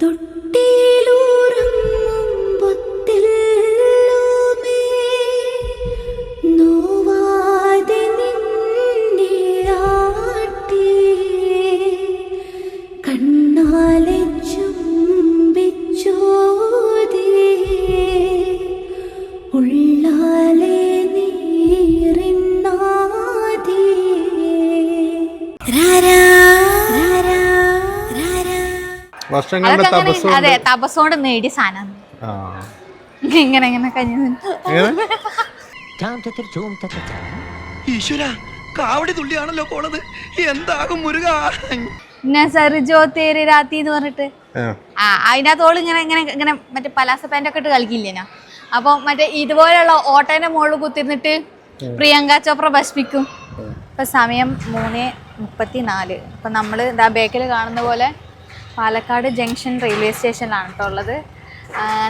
തൊട്ടിലുറങ്ങുമ്പൊത്തെല്ലോമേ വർഷങ്ങളുടെ തപസ് അതെ തപസ്സോണ്ട് നേടിയ സാധനം. ആ. ഇങ്ങനെ ഇങ്ങനെ കഴിഞ്ഞു ഈശ്വര കാവടി തുള്ളിയാണല്ലോ പോണത്. എന്താകും മുരുക? നസറിജോ തേര് രാത്തി എന്ന് പറഞ്ഞിട്ട്. ആ. അതിനകത്ത് ഓൾ ഇങ്ങനെ ഇങ്ങനെ ഇങ്ങനെ മറ്റേ പലാസ പാന്റ് ഒക്കെ ഇട്ട് കളിക്കില്ലേനാ അപ്പൊ മറ്റേ ഇതുപോലെയുള്ള ഓട്ടേന്റെ മുകളിൽ കുത്തിരുന്നിട്ട് പ്രിയങ്ക ചോപ്ര ഭസ്മിക്കും. ഇപ്പൊ സമയം മൂന്ന് മുപ്പത്തി നാല് അപ്പൊ നമ്മൾ ഇതാ ബേക്കിൽ കാണുന്ന പോലെ പാലക്കാട് ജംഗ്ഷൻ റെയിൽവേ സ്റ്റേഷനിലാണ് കേട്ടോ ഉള്ളത്.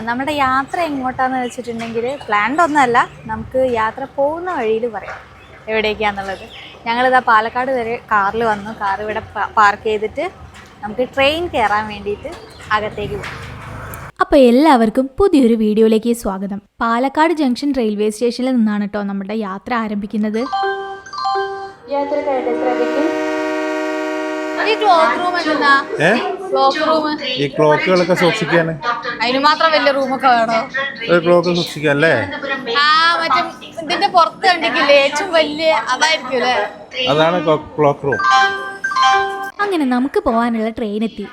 നമ്മുടെ യാത്ര എങ്ങോട്ടാന്ന് വെച്ചിട്ടുണ്ടെങ്കിൽ പ്ലാൻഡ് ഒന്നല്ല നമുക്ക് യാത്ര പോകുന്ന വഴിയിൽ പറയാം എവിടേക്കാന്നുള്ളത്. ഞങ്ങളിതാ പാലക്കാട് വരെ കാറിൽ വന്നു. കാർ ഇവിടെ പാർക്ക് ചെയ്തിട്ട് നമുക്ക് ട്രെയിൻ കയറാൻ വേണ്ടിയിട്ട് അകത്തേക്ക് പോകും അപ്പോൾ എല്ലാവർക്കും പുതിയൊരു വീഡിയോയിലേക്ക് സ്വാഗതം. പാലക്കാട് ജംഗ്ഷൻ റെയിൽവേ സ്റ്റേഷനിൽ നിന്നാണ് കേട്ടോ നമ്മുടെ യാത്ര ആരംഭിക്കുന്നത്. യാത്ര ഏ? ക്ലോക്ക് റൂം ഈ ക്ലോക്കുകളൊക്കെ സൂക്ഷിക്കാൻ അതിന് മാത്രം വലിയ റൂമൊക്കെ വേണോ? ഒരു ക്ലോക്ക് സൂക്ഷിക്കാൻ അല്ലേ ആ മറ്റേ ഇതിന്റെ പുറത്ത് കണ്ടിട്ടില്ലേ? ഏറ്റവും വലിയ അതായിരിക്കും അല്ലേ? അതാണ് ക്ലോക്ക് റൂം അങ്ങനെ നമുക്ക് പോകാനുള്ള ട്രെയിൻ എത്തി.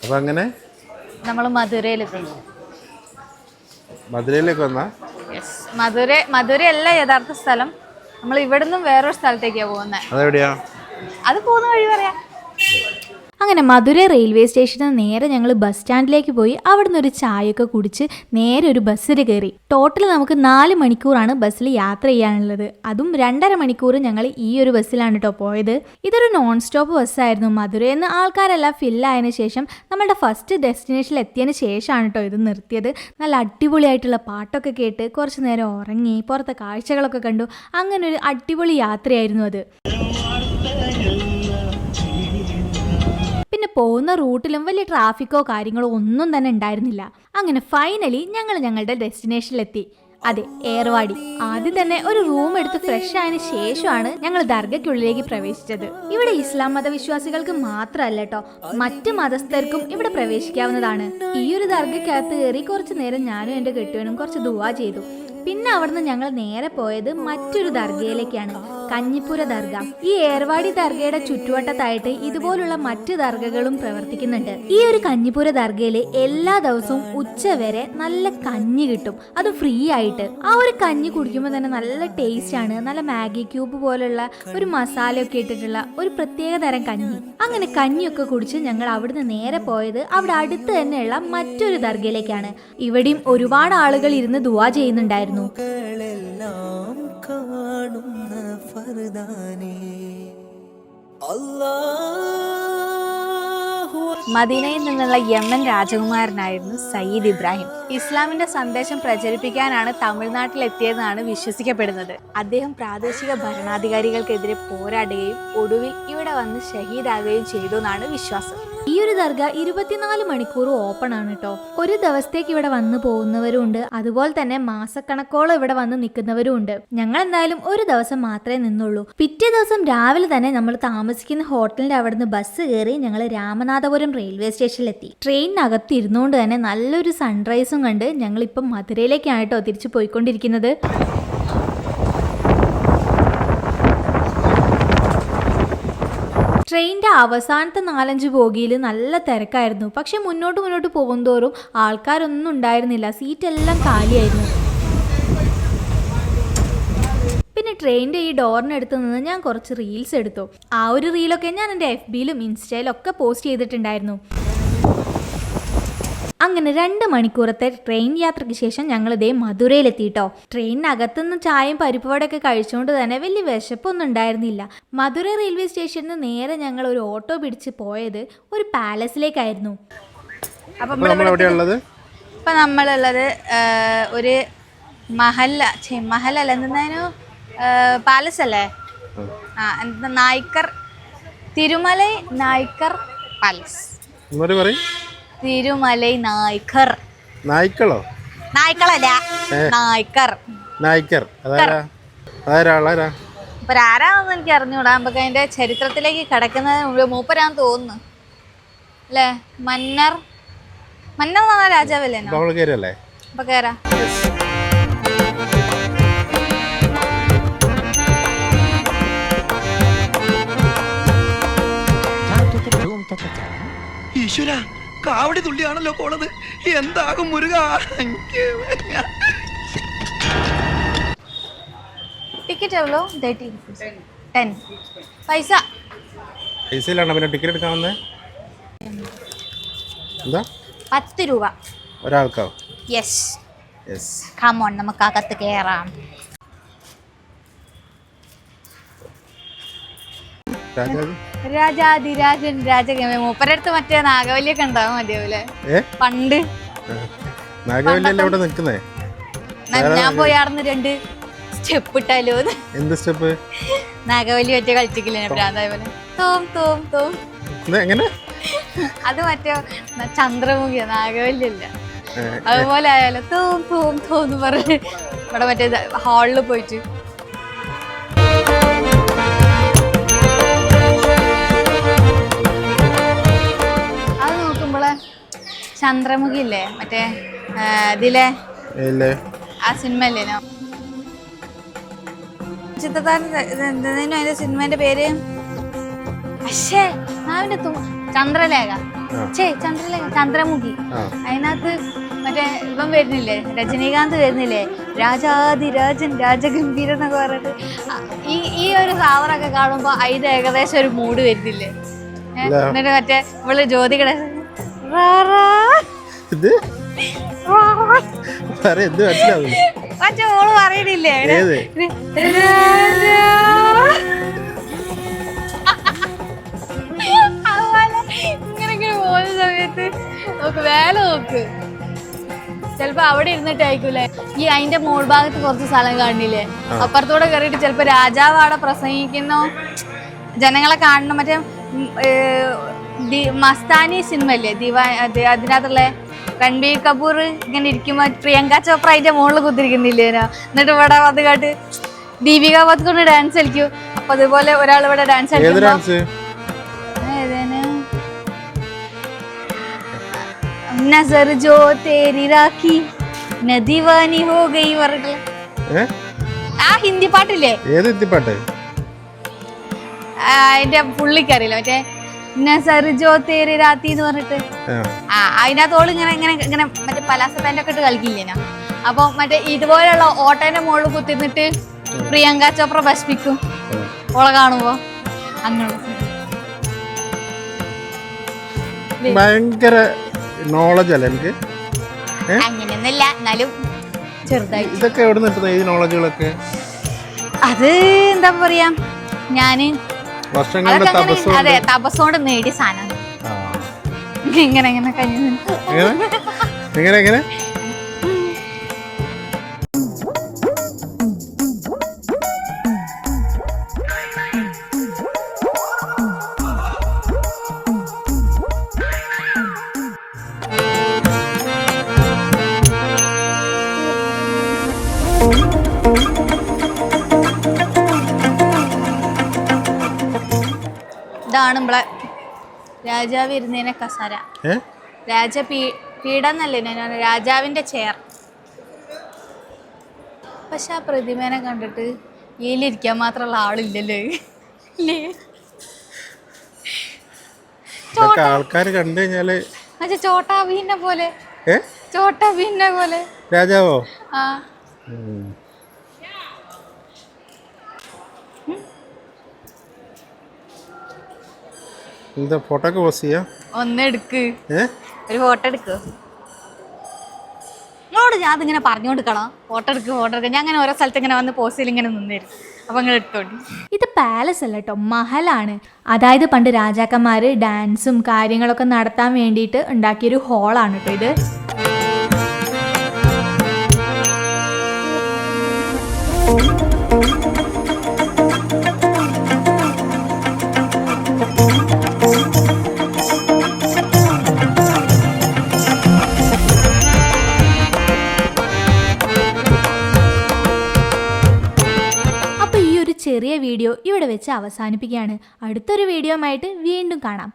അപ്പൊ അങ്ങനെ നമ്മൾ മധുരയിലെത്തി. മധുരയിലേക്ക് വന്നാ? യെസ് മധുര മധുര അല്ല യഥാർത്ഥ സ്ഥലം. നമ്മൾ ഇവിടുന്ന് വേറൊരു സ്ഥലത്തേക്കാണ് പോകുന്നത് അതെവിടെയാ? അത് പോകുന്ന വഴി പറയാം. അങ്ങനെ മധുര റെയിൽവേ സ്റ്റേഷനിൽ നേരെ ഞങ്ങൾ ബസ് സ്റ്റാൻഡിലേക്ക് പോയി. അവിടുന്ന് ഒരു ചായയൊക്കെ കുടിച്ച് നേരെ ഒരു ബസ്സിൽ കയറി. ടോട്ടൽ നമുക്ക് നാല് മണിക്കൂറാണ് ബസ്സിൽ യാത്ര ചെയ്യാനുള്ളത്. അതും രണ്ടര മണിക്കൂർ ഞങ്ങൾ ഈ ഒരു ബസ്സിലാണ് കേട്ടോ പോയത്. ഇതൊരു നോൺ സ്റ്റോപ്പ് ബസ്സായിരുന്നു. മധുരയിൽ നിന്ന് ആൾക്കാരെല്ലാം ഫില്ലായതിനു ശേഷം നമ്മളുടെ ഫസ്റ്റ് ഡെസ്റ്റിനേഷനിൽ എത്തിയതിന് ശേഷമാണ് കേട്ടോ ഇത് നിർത്തിയത്. നല്ല അടിപൊളിയായിട്ടുള്ള പാട്ടൊക്കെ കേട്ട് കുറച്ച് നേരം ഉറങ്ങി പുറത്തെ കാഴ്ചകളൊക്കെ കണ്ടു. അങ്ങനെ ഒരു അടിപൊളി യാത്രയായിരുന്നു അത്. പിന്നെ പോകുന്ന റൂട്ടിലും വലിയ ട്രാഫിക്കോ കാര്യങ്ങളോ ഒന്നും തന്നെ ഉണ്ടായിരുന്നില്ല. അങ്ങനെ ഫൈനലി ഞങ്ങൾ ഞങ്ങളുടെ ഡെസ്റ്റിനേഷനിലെത്തി അതെ ഏർവാടി. ആദ്യം തന്നെ ഒരു റൂം എടുത്ത് ഫ്രഷ് ആയതിനു ശേഷമാണ് ഞങ്ങൾ ദർഗയ്ക്കുള്ളിലേക്ക് പ്രവേശിച്ചത്. ഇവിടെ ഇസ്ലാം മതവിശ്വാസികൾക്ക് മാത്രമല്ല കേട്ടോ മറ്റ് മതസ്ഥർക്കും ഇവിടെ പ്രവേശിക്കാവുന്നതാണ്. ഈ ഒരു ദർഗയ്ക്കകത്ത് കയറി കുറച്ചു നേരം ഞാനും എന്റെ കെട്ടുവനും കുറച്ച് ദുവാ ചെയ്തു. പിന്നെ അവിടുന്ന് ഞങ്ങൾ നേരെ പോയത് മറ്റൊരു ദർഗയിലേക്കാണ്. കഞ്ഞിപ്പുര ദർഗ. ഈ ഏർവാടി ദർഗയുടെ ചുറ്റുവട്ടത്തായിട്ട് ഇതുപോലുള്ള മറ്റ് ദർഗകളും പ്രവർത്തിക്കുന്നുണ്ട്. ഈ ഒരു കഞ്ഞിപ്പുര ദർഗയിൽ എല്ലാ ദിവസവും ഉച്ച വരെ നല്ല കഞ്ഞി കിട്ടും. അത് ഫ്രീ ആയിട്ട്. ആ ഒരു കഞ്ഞി കുടിക്കുമ്പോൾ തന്നെ നല്ല ടേസ്റ്റ് ആണ്. നല്ല മാഗി ക്യൂബ് പോലുള്ള ഒരു മസാലയൊക്കെ ഇട്ടിട്ടുള്ള ഒരു പ്രത്യേക തരം കഞ്ഞി. അങ്ങനെ കഞ്ഞിയൊക്കെ കുടിച്ച് ഞങ്ങൾ അവിടുന്ന് നേരെ പോയത് അവിടെ അടുത്ത് തന്നെയുള്ള മറ്റൊരു ദർഗയിലേക്കാണ്. ഇവിടെയും ഒരുപാട് ആളുകൾ ഇരുന്ന് ദുവാ ചെയ്യുന്നുണ്ടായിരുന്നു കാണുന്ന ഫർദാനേ. മദീനയിൽ നിന്നുള്ള യമൻ രാജകുമാരനായിരുന്നു സയ്യിദ് ഇബ്രാഹിം. ഇസ്ലാമിന്റെ സന്ദേശം പ്രചരിപ്പിക്കാനാണ് തമിഴ്നാട്ടിൽ എത്തിയതെന്നാണ് വിശ്വസിക്കപ്പെടുന്നത്. അദ്ദേഹം പ്രാദേശിക ഭരണാധികാരികൾക്കെതിരെ പോരാടുകയും ഒടുവിൽ ഇവിടെ വന്ന് ഷഹീദാകുകയും ചെയ്തു എന്നാണ് വിശ്വാസം. ഈ ഒരു ദർഗ ഇരുപത്തിനാല് മണിക്കൂർ ഓപ്പൺ ആണ് കേട്ടോ ഒരു ദിവസത്തേക്ക് ഇവിടെ വന്നു പോകുന്നവരും ഉണ്ട് അതുപോലെ തന്നെ മാസക്കണക്കോളം ഇവിടെ വന്ന് നിൽക്കുന്നവരും ഉണ്ട് ഞങ്ങൾ എന്തായാലും ഒരു ദിവസം മാത്രമേ നിന്നുള്ളൂ. പിറ്റേ ദിവസം രാവിലെ തന്നെ നമ്മൾ താമസിക്കുന്ന ഹോട്ടലിന്റെ അവിടുന്ന് ബസ് കയറി ഞങ്ങൾ രാമനാഥപുരം റെയിൽവേ സ്റ്റേഷനിലെത്തി ട്രെയിനിനകത്ത് ഇരുന്നുകൊണ്ട് തന്നെ നല്ലൊരു സൺറൈസും കണ്ട് ഞങ്ങൾ ഇപ്പം മധുരയിലേക്കാണ് കേട്ടോ തിരിച്ചു പോയിക്കൊണ്ടിരിക്കുന്നത്. ട്രെയിനിന്റെ അവസാനത്തെ നാലഞ്ച് ബോഗിയിൽ നല്ല തിരക്കായിരുന്നു. പക്ഷെ മുന്നോട്ട് മുന്നോട്ട് പോകുന്തോറും ആൾക്കാരൊന്നും ഉണ്ടായിരുന്നില്ല. സീറ്റെല്ലാം കാലിയായിരുന്നു. പിന്നെ ട്രെയിനിന്റെ ഈ ഡോറിനടുത്ത് നിന്ന് ഞാൻ കുറച്ച് റീൽസ് എടുത്തു. ആ ഒരു റീലൊക്കെ ഞാൻ എന്റെ എഫ് ബിയിലും ഇൻസ്റ്റയിലും ഒക്കെ പോസ്റ്റ് ചെയ്തിട്ടുണ്ടായിരുന്നു. അങ്ങനെ രണ്ട് മണിക്കൂറത്തെ ട്രെയിൻ യാത്രയ്ക്ക് ശേഷം ഞങ്ങൾ ഇതേ മധുരയിലെത്തിട്ടോ. ട്രെയിനിനകത്തുനിന്ന് ചായയും പരിപ്പുവടയൊക്കെ കഴിച്ചുകൊണ്ട് തന്നെ വലിയ വിശപ്പൊന്നും ഉണ്ടായിരുന്നില്ല. മധുര റെയിൽവേ സ്റ്റേഷനിൽ നിന്ന് നേരെ ഞങ്ങൾ ഒരു ഓട്ടോ പിടിച്ച് പോയത് ഒരു പാലസിലേക്കായിരുന്നു. അപ്പൊ നമ്മളുള്ളത് ഒരു മഹല്ല മഹലല്ല എന്തെന്നു പാലസ് അല്ലേ ആ എന്താ നായ്ക്കർ തിരുമലൈ നായ്ക്കർ പാലസ്. പറയും. തിരുമലൈ നായ്ക്കർ. നായ്ക്കളോ? നായ്ക്കളല്ല നായ്ക്കർ. നായ്ക്കർ. അതാരാ? അതാരാ ആളാരാ ഇപ്പൊ ആരാണെന്ന് എനിക്ക് അറിഞ്ഞൂടാ. നമുക്ക് അതിന്റെ ചരിത്രത്തിലേക്ക് കിടക്കുന്നതിന് മുമ്പ് മൂപ്പരാന്ന് തോന്നുന്നു. അല്ലേ? മന്നർ. മന്നർ എന്ന് പറഞ്ഞ രാജാവല്ലേ? അപ്പൊ കേറാ. ഈശ്വര കാവടി തുള്ളിയാണല്ലോ പോണത് എന്താകും മുരുക. ടിക്കറ്റ് എവ്വളോ? തേർട്ടി ടെൻ പൈസ. പൈസയിലാണ് പിന്നെ ടിക്കറ്റ് എടുക്കാൻ വന്നേ? എന്താ? പത്ത് രൂപ. ഒരാൾക്കോ? യെസ് യെസ് കമോൺ നമുക്ക് അകത്ത് കയറാം രാജാതിരാജൻ രാജകമ മൂപ്പരടുത്ത് മറ്റേ നാഗവല്ലിയൊക്കെ ഉണ്ടാവും അതേപോലെ പണ്ട്. നാഗവല്ലിയല്ലേ ഇവിടെ നിൽക്കുന്നേ? ഞാൻ പോയി ആടുന്ന് രണ്ട് സ്റ്റെപ്പ് ഇട്ടാലോ എന്ത് സ്റ്റെപ്പ്? നാഗവല്ലി മറ്റേ കളിച്ചിക്കില്ലേ പ്രാന്തായ പോലെ. തോം തോം തോം. എങ്ങനെ? അത് മറ്റേ ചന്ദ്രമുഖിയ നാഗവല്ലിയല്ല. അതുപോലെ ആയാലോ തോം തോം തോന്ന് പറഞ്ഞ് ഇവിടെ മറ്റേ ഹാളിൽ പോയിട്ട് ചന്ദ്രമുഖി ഇല്ലേ മറ്റേ ഇതിലെ? ആ സിനിമ അല്ലേ ചിത്രത്താരൻ എന്തിനു അതിന്റെ സിനിമന്റെ പേര്? പക്ഷേ അവന്റെ ചന്ദ്രലേഖ. ചേ ചന്ദ്രലേഖ ചന്ദ്രമുഖി. അതിനകത്ത് മറ്റേ ഇപ്പം വരുന്നില്ലേ? രജനീകാന്ത് വരുന്നില്ലേ? രാജാതിരാജൻ രാജഗംഭീരൻ എന്നൊക്കെ പറഞ്ഞിട്ട്. ഈ ഈ ഒരു സാവറൊക്കെ കാണുമ്പോ അതിന്റെ ഏകദേശം ഒരു മൂഡ് വരുന്നില്ലേ? എന്നിട്ട് മറ്റേ ഇവൾ ജ്യോതി റാ, ഇത്? റാ. പറ എന്ത് മനസ്സിലാവും പറയണില്ലേ? ഏത്? അതുപോലെ ഇങ്ങനെ ഇങ്ങനെ പോകുന്ന സമയത്ത് നോക്ക് വേല നോക്ക്. ചിലപ്പോ അവിടെ ഇരുന്നിട്ടായിരിക്കൂലേ ഈ അതിന്റെ മോൾ ഭാഗത്ത് കുറച്ച് സ്ഥലം കാണില്ലേ? അപ്പുറത്തൂടെ കയറിയിട്ട് ചിലപ്പോ രാജാവ് അവിടെ പ്രസംഗിക്കുന്നു. ജനങ്ങളെ കാണണം. മറ്റേ മസ്താനി സിനിമ അല്ലേ ദിവാ അത് അതിനകത്തുള്ള രൺബീർ കപൂർ ഇങ്ങനെ ഇരിക്കുമ്പോ പ്രിയങ്ക ചോപ്ര അതിന്റെ മുകളിൽ കുത്തിരിക്കുന്നില്ലേ എന്നിട്ട് ഇവിടെ അത് കാട്ട് ദീപിക പത്കൊണ്ട് ഡാൻസ് കളിക്കും. അപ്പൊ അതുപോലെ ഒരാൾ ഇവിടെ ഡാൻസ് ഏത് കളിക്കുമ്പോ ഡാൻസ് ഏതാണ്? നസർ ജോ തേരി രാഖി നദിവാനി ഹോ ഗയി പറഞ്ഞിട്ടുള്ള ഏ? ആ ഹിന്ദി പാട്ടില്ലേ? ഏത് അതിന്റെ പുള്ളിക്കറിയില്ല മറ്റേ നസർ ജോ തേരി രാത്തി എന്ന് പറഞ്ഞിട്ട്. ആ. അതിനകത്ത് ഓൾ ഇങ്ങനെ ഇങ്ങനെ ഇങ്ങനെ മറ്റേ പലാസ പാന്റ് ഒക്കെ ഇട്ട് കളിക്കില്ലേനാ അപ്പൊ മറ്റേ ഇതുപോലെയുള്ള ഓട്ടേന്റെ മുകളിൽ കുത്തിന്നിട്ട് പ്രിയങ്ക ചോപ്ര ഭസ്മിക്കും ഓളെ കാണുമ്പോ അങ്ങനെ ഭയങ്കര നോളജ് അല്ലേ എനിക്ക്? അങ്ങനെയൊന്നുമില്ല എന്നാലും ചെറുതായി ഇതൊക്കെ എവിടെ നിട്ടുന്നത് ഈ നോളജുകളൊക്കെ അത് എന്താ പറയാ ഞാൻ വർഷങ്ങളുടെ തപസ് അതെ തപസ്സോടെ നേടിയ സാധനം. ഇങ്ങനെ ഇങ്ങനെ കഴിഞ്ഞു. എങ്ങനെ എങ്ങനെ? നമ്മളെ രാജാവ് ഇരുന്നതിനെ കസാര. രാജ പീ പീഠന്നല്ലേ ഞാൻ രാജാവിന്റെ ചെയർ പക്ഷെ ആ പ്രതിമേനെ കണ്ടിട്ട് ഇതിലിരിക്കാൻ മാത്രമുള്ള ആളില്ലല്ലേ? ഇല്ലേ? ഇതൊക്കെ ആൾക്കാർ കണ്ടു കഴിഞ്ഞാൽ ചോട്ടാ പോലെ. ചോട്ടാ പോലെ. രാജാവോ? ആ. എന്താ ഫോട്ടോ ഒക്കെ പോസ്റ്റ് ചെയ്യാ? ഒന്നെടുക്ക് ഏ? ഒരു ഫോട്ടോ എടുക്ക്. നിങ്ങളോട് ഞാൻ അതിങ്ങനെ പറഞ്ഞു കൊടുക്കണം ഫോട്ടോ എടുക്ക് ഫോട്ടോ എടുക്കുക ഞാൻ അങ്ങനെ ഓരോ സ്ഥലത്ത് ഇങ്ങനെ വന്ന് പോസ്റ്റിൽ ഇങ്ങനെ നിന്നിരും. അപ്പൊ നിങ്ങൾ എടുത്തോണ്ടി. ഇത് പാലസ് അല്ല കേട്ടോ മഹലാണ്. അതായത് പണ്ട് രാജാക്കന്മാര് ഡാൻസും കാര്യങ്ങളൊക്കെ നടത്താൻ വേണ്ടിയിട്ട് ഉണ്ടാക്കിയൊരു ഹോളാണ് കേട്ടോ ഇത്. Thank ഇവിടെ അവസാനിപ്പിക്കുകയാണ്. അടുത്തൊരു വീഡിയോ ആയിട്ട് വീണ്ടും കാണാം.